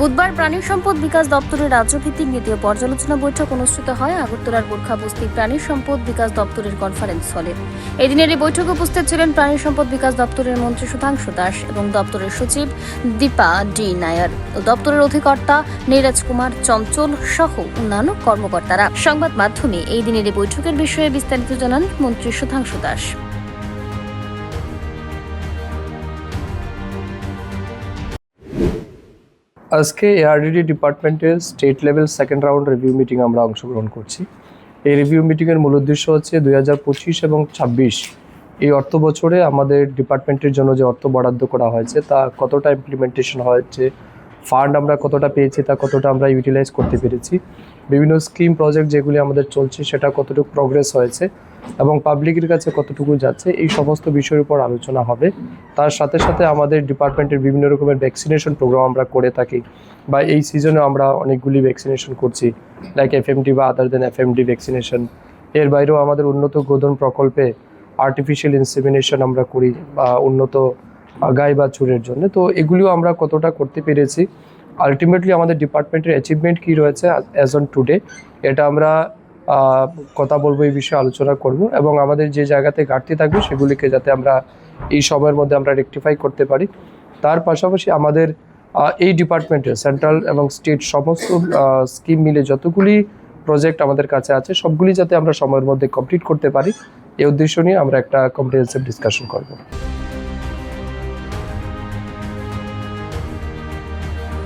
বুধবার প্রাণী সম্পদ বিকাশ দপ্তরের রাজ্যভিত্তিক দ্বিতীয় পর্যালোচনা বৈঠক অনুষ্ঠিত হয় আগরতলার গোর্খাবস্তি প্রাণী সম্পদ বিকাশ দপ্তরের কনফারেন্স হলে এদিনের এই বৈঠকে উপস্থিত ছিলেন প্রাণী সম্পদ বিকাশ দপ্তরের মন্ত্রী সুধাংশু দাস এবং দপ্তরের সচিব দীপা ডি নায়ার। ও দপ্তরের অধিকর্তা নীরাজ কুমার চঞ্চল সহ অন্যান্য কর্মকর্তারা। সংবাদ মাধ্যমে এই দিনের এই বৈঠকের বিষয়ে বিস্তারিত জানান মন্ত্রী সুধাংশু দাস। আজকে এআরডিডি ডিপার্টমেন্টের state level second round review meeting আমরা অংশগ্রহণ করছি। এই রিভিউ মিটিংয়ের মূল উদ্দেশ্য হচ্ছে দুই হাজার পঁচিশ এবং ছাব্বিশ। এই অর্থ বছরে আমাদের ডিপার্টমেন্টের জন্য যে অর্থ বরাদ্দ করা হয়েছে, তা কতটা ইমপ্লিমেন্টেশন হয়েছে ফান্ড আমরা কতটা পেয়েছি, তা কতটা আমরা ইউটিলাইজ করতে পেরেছি, বিভিন্ন স্কিম প্রজেক্ট যেগুলি আমাদের চলছে সেটা কতটুকু প্রগ্রেস হয়েছে এবং পাবলিকের কাছে কতটুকু যাচ্ছে, এই সমস্ত বিষয়ের উপর আলোচনা হবে। তার সাথে সাথে আমাদের ডিপার্টমেন্টের বিভিন্ন রকমের ভ্যাকসিনেশন প্রোগ্রাম আমরা করে থাকি বা এই সিজনে আমরা অনেকগুলি ভ্যাকসিনেশন করছি লাইক এফএমডি বা আদার দেন এফএমডি ভ্যাকসিনেশন এর বাইরেও আমাদের উন্নত গোধন প্রকল্পে আর্টিফিশিয়াল ইনসেমিনেশন আমরা করি বা উন্নত আহ, বা চুরের জন্য। তো এগুলিও আমরা কতটা করতে পেরেছি। আলটিমেটলি আমাদের ডিপার্টমেন্টের অ্যাচিভমেন্ট কী রয়েছে অ্যাজ অন টুডে এটা আমরা কথা বলব এই বিষয়ে আলোচনা করব এবং আমাদের যে জায়গাতে ঘাটতি থাকবে সেগুলিকে যাতে আমরা এই সময়ের মধ্যে আমরা রেকটিফাই করতে পারি। তার পাশাপাশি আমাদের এই ডিপার্টমেন্টের সেন্ট্রাল এবং স্টেট সমস্ত স্কিম মিলে যতগুলি প্রজেক্ট আমাদের কাছে আছে সবগুলি যাতে আমরা সময়ের মধ্যে কমপ্লিট করতে পারি এই উদ্দেশ্য নিয়ে আমরা একটা কম্প্রিহেন্সিভ ডিসকাশন করব।